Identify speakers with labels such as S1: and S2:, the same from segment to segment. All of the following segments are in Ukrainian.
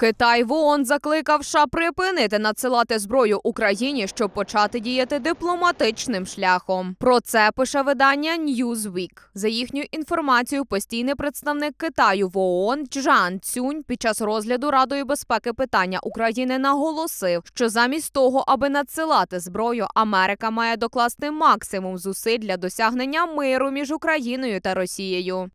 S1: Китай в ООН закликав США припинити надсилати зброю Україні, щоб почати діяти дипломатичним шляхом. Про це пише видання Newsweek. За їхньою інформацією, постійний представник Китаю в ООН Чжан Цюнь під час розгляду Радою безпеки питання України наголосив, що замість того, аби надсилати зброю, Америка має докласти максимум зусиль для досягнення миру між Україною та Росією.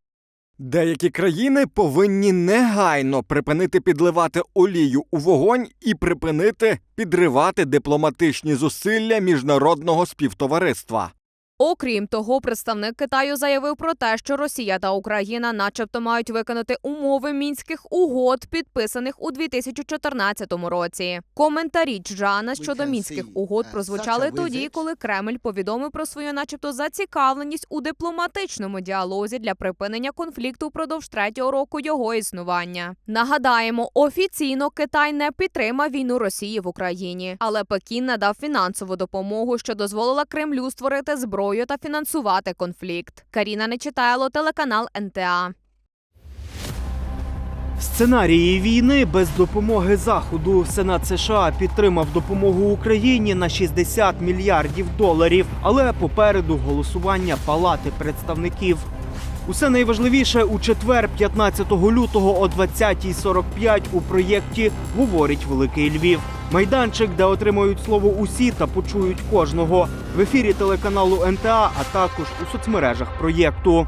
S2: Деякі країни повинні негайно припинити підливати олію у вогонь і припинити підривати дипломатичні зусилля міжнародного співтовариства.
S1: Окрім того, представник Китаю заявив про те, що Росія та Україна, начебто, мають виконати умови мінських угод, підписаних у 2014 році. Коментарі Чжана щодо мінських угод прозвучали тоді, коли Кремль повідомив про свою, начебто, зацікавленість у дипломатичному діалозі для припинення конфлікту впродовж третього року його існування. Нагадаємо, офіційно Китай не підтримав війну Росії в Україні, але Пекін надав фінансову допомогу, що дозволила Кремлю створити зброю та фінансувати конфлікт. Каріна Нечитайло, телеканал НТА.
S3: Сценарії війни без допомоги Заходу. Сенат США підтримав допомогу Україні на 60 мільярдів доларів, але попереду голосування Палати представників. Усе найважливіше у четвер, 15 лютого о 20.45 у проєкті говорить Великий Львів. Майданчик, де отримують слово усі та почують кожного в ефірі телеканалу НТА, а також у соцмережах проєкту.